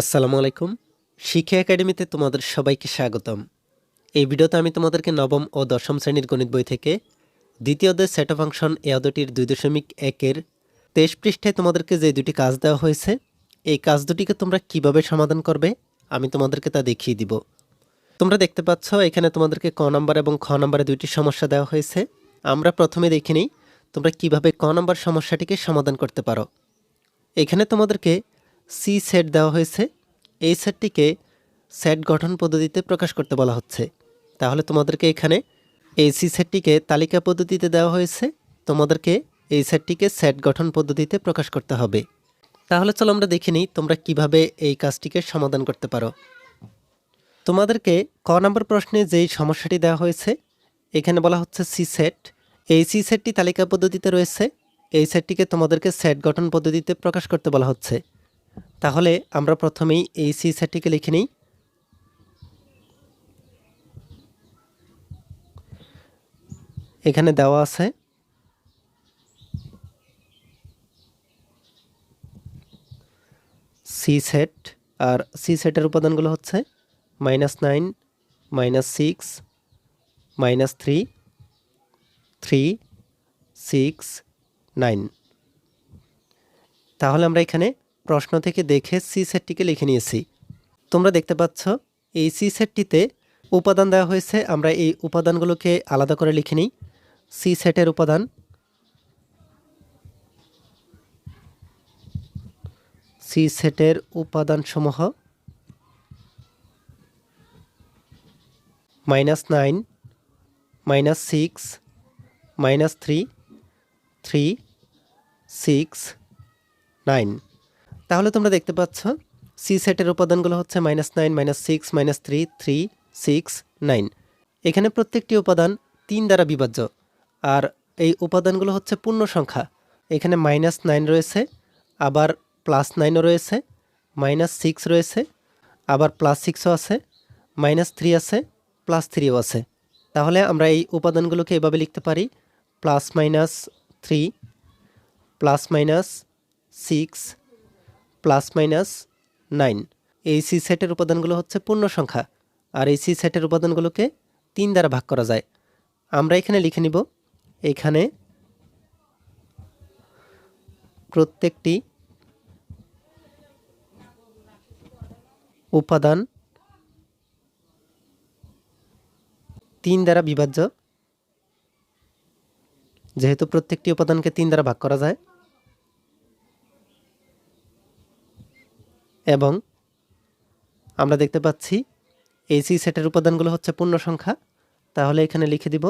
আসসালামু আলাইকুম। শিক্ষা একাডেমিতে তোমাদের সবাইকে স্বাগতম। এই ভিডিওতে আমি তোমাদেরকে নবম ও দশম শ্রেণির গণিত বই থেকে দ্বিতীয় অধ্যায় সেট ফাংশন এ অধ্যায়টির দুই দশমিক একের তেইশ পৃষ্ঠায় তোমাদেরকে যে দুটি কাজ দেওয়া হয়েছে, এই কাজ দুটিকে তোমরা কীভাবে সমাধান করবে, আমি তোমাদেরকে তা দেখিয়ে দিব। তোমরা দেখতে পাচ্ছ, এখানে তোমাদেরকে ক নম্বর এবং খ নম্বরে দুইটি সমস্যা দেওয়া হয়েছে। আমরা প্রথমে দেখে নিই, তোমরা কীভাবে ক নম্বর সমস্যাটিকে সমাধান করতে পারো। এখানে তোমাদেরকে সি সেট দেওয়া হয়েছে। এই সেটটিকে সেট গঠন পদ্ধতিতে প্রকাশ করতে বলা হচ্ছে। তাহলে তোমাদেরকে এখানে এই সি সেটটিকে তালিকা পদ্ধতিতে দেওয়া হয়েছে। তোমাদেরকে এই সেটটিকে সেট গঠন পদ্ধতিতে প্রকাশ করতে হবে। তাহলে চলো আমরা দেখে নিই তোমরা কীভাবে এই কাজটিকে সমাধান করতে পারো। তোমাদেরকে ক নম্বর প্রশ্নে যেই সমস্যাটি দেওয়া হয়েছে, এখানে বলা হচ্ছে সি সেট। এই সি সেটটি তালিকা পদ্ধতিতে রয়েছে। এই সেটটিকে তোমাদেরকে সেট গঠন পদ্ধতিতে প্রকাশ করতে বলা হচ্ছে। তাহলে আমরা প্রথমেই এই সি সেটটিকে লিখে নিই। এখানে দেওয়া আছে সি সেট আর সি সেটের উপাদানগুলো হচ্ছে minus nine minus six minus three three six nine তাহলে আমরা এখানে প্রশ্ন থেকে দেখে সি সেটটিকে লিখে নিয়েছি। তোমরা দেখতে পাচ্ছ, এই সি সেটটিতে উপাদান দেওয়া হয়েছে। আমরা এই উপাদানগুলোকে আলাদা করে লিখে নিই। সি সেটের উপাদান সি সেটের উপাদানসমূহ minus nine minus six minus three three six nine তাহলে তোমরা দেখতে পাচ্ছ সি সেটের উপাদানগুলো হচ্ছে minus nine minus six minus three three six nine এখানে প্রত্যেকটি উপাদান তিন দ্বারা বিভাজ্য, আর এই উপাদানগুলো হচ্ছে পূর্ণ সংখ্যা। এখানে মাইনাস নাইন রয়েছে, আবার প্লাস নাইনও রয়েছে মাইনাস সিক্স রয়েছে, আবার প্লাস সিক্সও আছে মাইনাস থ্রি আছে প্লাস থ্রিও আছে। তাহলে আমরা এই উপাদানগুলোকে এভাবে লিখতে পারি plus minus three plus minus six plus minus nine. এই সি সেটের উপাদানগুলো হচ্ছে পূর্ণ সংখ্যা আর এই সি সেটের উপাদানগুলোকে তিন দ্বারা ভাগ করা যায়। আমরা এখানে লিখে নিব, এখানে প্রত্যেকটি উপাদান তিন দ্বারা বিভাজ্য, যেহেতু প্রত্যেকটি উপাদানকে তিন দ্বারা ভাগ করা যায়। এবং আমরা দেখতে পাচ্ছি এই সি সেটের উপাদানগুলো হচ্ছে পূর্ণ সংখ্যা তাহলে এখানে লিখে দিব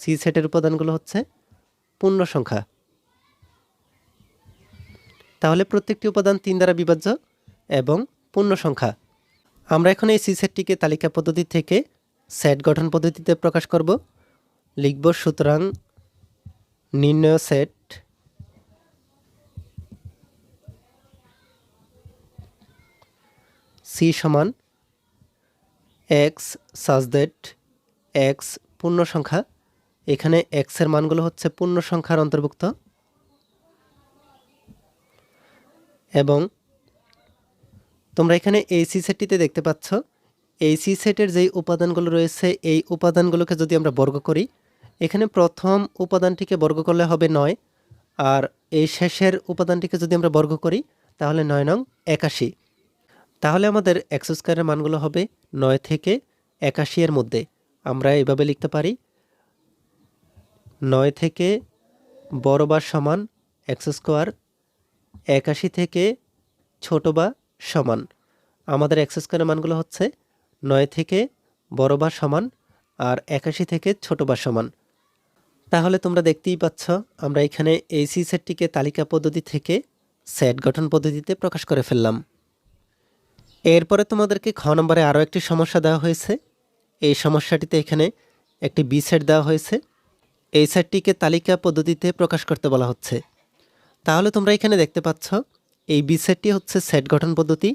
সি সেটের উপাদানগুলো হচ্ছে পূর্ণ সংখ্যা তাহলে প্রত্যেকটি উপাদান তিন দ্বারা বিভাজ্য এবং পূর্ণ সংখ্যা আমরা এখন এই সি সেটটিকে তালিকা পদ্ধতি থেকে সেট গঠন পদ্ধতিতে প্রকাশ করব। লিখব, সুতরাং নির্ণয় সেট সি সমান এক্স সাজ দ্যাট এক্স পূর্ণ সংখ্যা। এখানে এক্সের মানগুলো হচ্ছে পূর্ণ সংখ্যার অন্তর্ভুক্ত। এবং তোমরা এখানে এই সি সেটটিতে দেখতে পাচ্ছ। এই সি সেটের যেই উপাদানগুলো রয়েছে, এই উপাদানগুলোকে যদি আমরা বর্গ করি, এখানে প্রথম উপাদানটিকে বর্গ করলে হবে নয়, আর এই শেষের উপাদানটিকে যদি আমরা বর্গ করি, তাহলে নয় নং একাশি। তাহলে আমাদের এক্স স্কোয়ারের মানগুলো হবে নয় থেকে একাশি এর মধ্যে। আমরা এভাবে লিখতে পারি। নয় থেকে বড় বা সমান এক্স স্কোয়ার একাশি থেকে ছোট বা সমান। আমাদের এক্স স্কোয়ারের মানগুলো হচ্ছে নয় থেকে বড় বা সমান আর একাশি থেকে ছোট বা সমান। তাহলে তোমরা দেখতেই পাচ্ছ, আমরা এখানে এই সি সেটটিকে তালিকা পদ্ধতি থেকে সেট গঠন পদ্ধতিতে প্রকাশ করে ফেললাম। এরপরে তোমাদেরকে খ নম্বরে আরও একটি সমস্যা দেওয়া হয়েছে। এই সমস্যাটিতে এখানে একটি বি সেট দেওয়া হয়েছে। এই সেটটিকে তালিকা পদ্ধতিতে প্রকাশ করতে বলা হচ্ছে। তাহলে তোমরা এখানে দেখতে পাচ্ছ, এই বি সেটটি হচ্ছে সেট গঠন পদ্ধতি।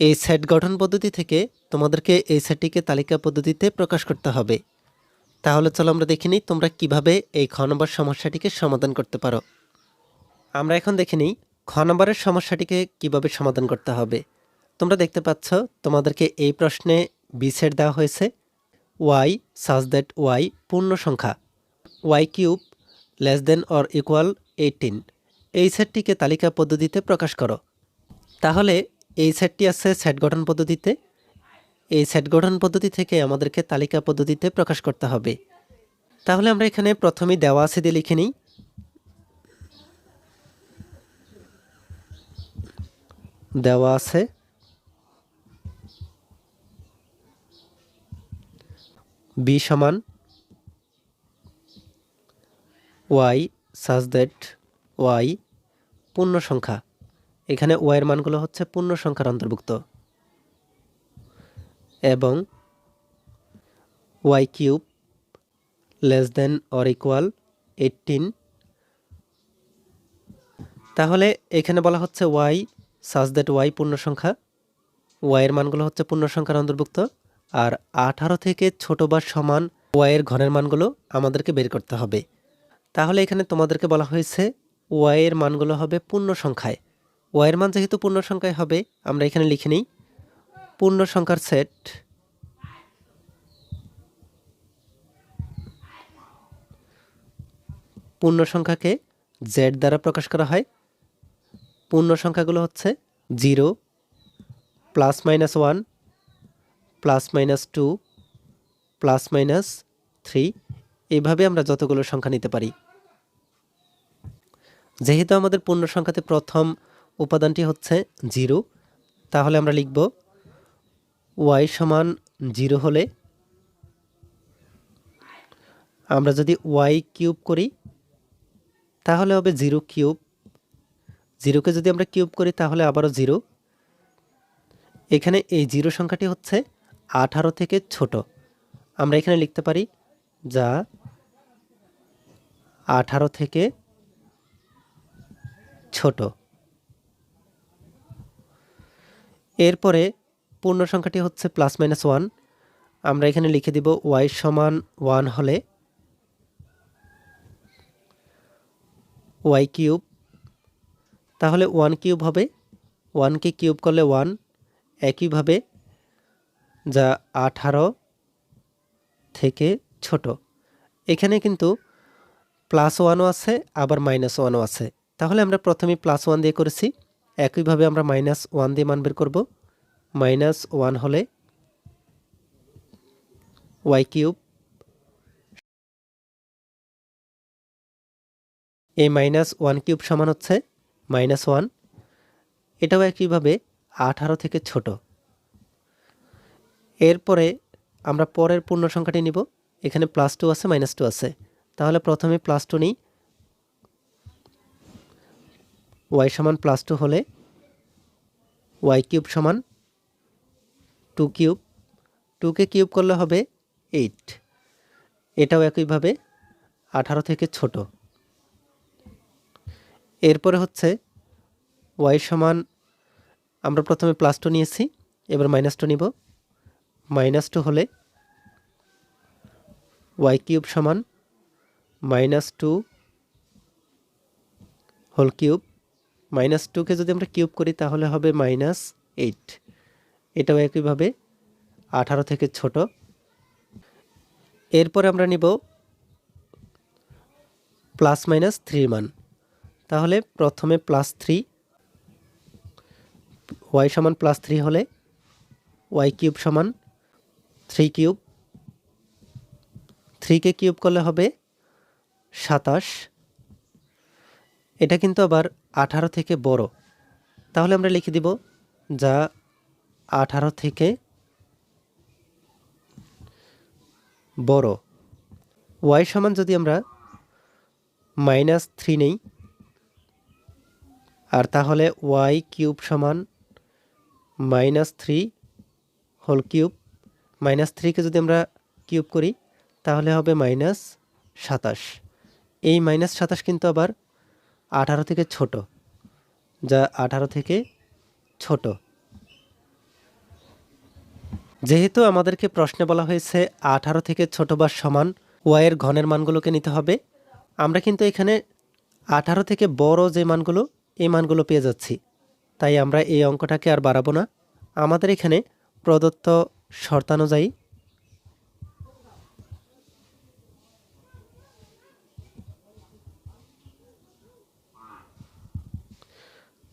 এই সেট গঠন পদ্ধতি থেকে তোমাদেরকে এই সেটটিকে তালিকা পদ্ধতিতে প্রকাশ করতে হবে। তাহলে চলো আমরা দেখে নিই তোমরা কীভাবে এই খ নম্বর সমস্যাটিকে সমাধান করতে পারো। আমরা এখন দেখে নিই খ নম্বরের সমস্যাটিকে কীভাবে সমাধান করতে হবে। তোমরা দেখতে পাচ্ছ, তোমাদেরকে এই প্রশ্নে বি সেট দেওয়া হয়েছে ওয়াই সাজ দ্যাট ওয়াই পূর্ণ সংখ্যা Y cube less than or equal eighteen এই সেটটিকে তালিকা পদ্ধতিতে প্রকাশ করো। তাহলে এই সেটটি আছে সেট গঠন পদ্ধতিতে। এই সেট গঠন পদ্ধতি থেকে আমাদেরকে তালিকা পদ্ধতিতে প্রকাশ করতে হবে। তাহলে আমরা এখানে প্রথমেই দেওয়া আছে দিয়ে লিখে নিই। দেওয়া আছে বি সমান ওয়াই সাজ দ্যাট ওয়াই পূর্ণ সংখ্যা এখানে ওয়াইয়ের মানগুলো হচ্ছে পূর্ণ সংখ্যার অন্তর্ভুক্ত। এবং Y cube less than or equal eighteen তাহলে এখানে বলা হচ্ছে ওয়াই সাজ দ্যাট ওয়াই পূর্ণ সংখ্যা ওয়াইয়ের মানগুলো হচ্ছে পূর্ণ সংখ্যার অন্তর্ভুক্ত। আর আঠারো থেকে ছোট বা সমান ওয়াইয়ের ঘনের মানগুলো আমাদেরকে বের করতে হবে। তাহলে এখানে তোমাদেরকে বলা হয়েছে ওয়াইয়ের মানগুলো হবে পূর্ণ সংখ্যায়। ওয়াইয়ের মান যেহেতু পূর্ণ সংখ্যায় হবে, আমরা এখানে লিখে নিই, পূর্ণ সংখ্যার সেট পূর্ণ সংখ্যাকে জেড দ্বারা প্রকাশ করা হয়। পূর্ণ সংখ্যাগুলো হচ্ছে zero plus minus one plus minus two, plus minus three, এইভাবে আমরা যতগুলো সংখ্যা নিতে পারি। যেহেতু আমাদের পূর্ণ সংখ্যাতে প্রথম উপাদানটি হচ্ছে জিরো, তাহলে আমরা লিখব ওয়াই সমান জিরো হলে আমরা যদি ওয়াই কিউব করি, তাহলে হবে জিরো কিউব। জিরোকে যদি আমরা কিউব করি, তাহলে আবারও জিরো। এখানে এই জিরো সংখ্যাটি হচ্ছে আঠারো থেকে ছোট। আমরা এখানে লিখতে পারি যা আঠারো থেকে ছোট। এরপরে পূর্ণ সংখ্যাটি হচ্ছে প্লাস মাইনাস ওয়ান আমরা এখানে লিখে দিব ওয়াই সমান ওয়ান হলে ওয়াই কিউব তাহলে ওয়ান কিউব হবে। ওয়ানকে কিউব করলে ওয়ান একইভাবে যা আঠারো থেকে ছোট। এখানে কিন্তু প্লাস ওয়ানও আছে, আবার মাইনাস ওয়ানও আছে। তাহলে আমরা প্রথমে প্লাস ওয়ান দিয়ে করেছি। একইভাবে আমরা মাইনাস ওয়ান দিয়ে মান বের করব। মাইনাস ওয়ান হলে ওয়াই কিউব এই মাইনাস ওয়ান কিউব সমান হচ্ছে মাইনাস ওয়ান এটাও একইভাবে আঠারো থেকে ছোট। এরপরে আমরা পরের পূর্ণ সংখ্যাটি নিব। এখানে প্লাস টু আছে মাইনাস টু আছে। তাহলে প্রথমে প্লাস টু নিই। ওয়াই সমান প্লাস টু হলে ওয়াই কিউব সমান টু কিউব টুকে কিউব করলে হবে এইট এটাও একইভাবে আঠারো থেকে ছোট। এরপরে হচ্ছে ওয়াই সমান, আমরা প্রথমে প্লাস টু নিয়েছি, এবার মাইনাস টু নিব। মাইনাস টু হলে ওয়াই কিউব সমান minus two whole cube minus টুকে যদি আমরা কিউব করি তাহলে হবে মাইনাস এইট এটাও একইভাবে আঠারো থেকে ছোট। এরপরে আমরা নিব প্লাস মাইনাস থ্রির মান। তাহলে প্রথমে প্লাস থ্রি ওয়াই সমান প্লাস থ্রি হলে ওয়াই কিউব সমান থ্রি কিউব। থ্রিকে কিউব করলে হবে সাতাশ। এটা কিন্তু আবার আঠারো থেকে বড়। তাহলে আমরা লিখে দিব যা আঠারো থেকে বড়। ওয়াই সমান যদি আমরা মাইনাস থ্রি নেই, আর তাহলে ওয়াই কিউব সমান minus three whole cube. Minus থ্রিকে যদি আমরা কিউব করি, তাহলে হবে মাইনাস সাতাশ। এই মাইনাস সাতাশ কিন্তু আবার আঠারো থেকে ছোট, যা আঠারো থেকে ছোট। যেহেতু আমাদেরকে প্রশ্নে বলা হয়েছে আঠারো থেকে ছোট বা সমান ওয়াইয়ের ঘনের মানগুলোকে নিতে হবে, আমরা কিন্তু এখানে আঠারো থেকে বড় যে মানগুলো, এই মানগুলো পেয়ে যাচ্ছি। তাই আমরা এই অঙ্কটাকে আর বাড়াবো না। আমাদের এখানে প্রদত্ত শর্তানুযায়ী?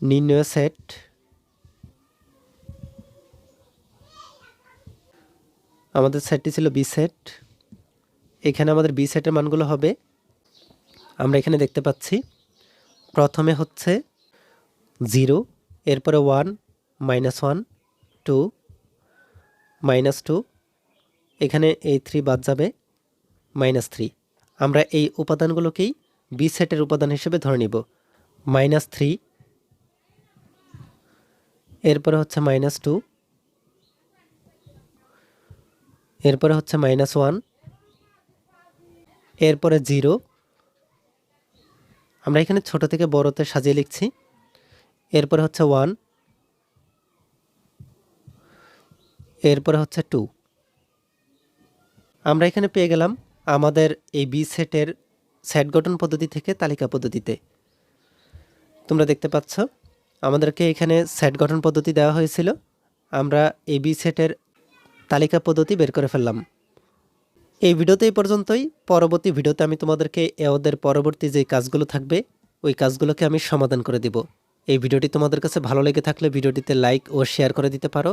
নির্ণয় সেট আমাদের সেটটি ছিল বি সেট এখানে আমাদের বি সেটের মানগুলো হবে। আমরা এখানে দেখতে পাচ্ছি, প্রথমে হচ্ছে জিরো এরপরে one minus one two minus two, এখানে এই থ্রি বাদ যাবে, মাইনাস থ্রি আমরা এই উপাদানগুলোকেই বি সেটের উপাদান হিসেবে ধরে নিব। মাইনাস থ্রি এরপরে হচ্ছে মাইনাস টু এরপরে হচ্ছে মাইনাস ওয়ান এরপরে জিরো আমরা এখানে ছোট থেকে বড়তে সাজিয়ে লিখছি। এরপরে হচ্ছে ওয়ান এরপরে হচ্ছে টু আমরা এখানে পেয়ে গেলাম আমাদের এই বি সেটের সেট গঠন পদ্ধতি থেকে তালিকা পদ্ধতিতে। তোমরা দেখতে পাচ্ছ, আমাদেরকে এখানে সেট গঠন পদ্ধতি দেওয়া হয়েছিল। আমরা এই বি সেটের তালিকা পদ্ধতি বের করে ফেললাম। এই ভিডিওতে এই পর্যন্তই। পরবর্তী ভিডিওতে আমি তোমাদেরকে এ ওদের পরবর্তী যে কাজগুলো থাকবে, ওই কাজগুলোকে আমি সমাধান করে দিব। এই ভিডিওটি তোমাদের কাছে ভালো লেগে থাকলে ভিডিওটিতে লাইক ও শেয়ার করে দিতে পারো।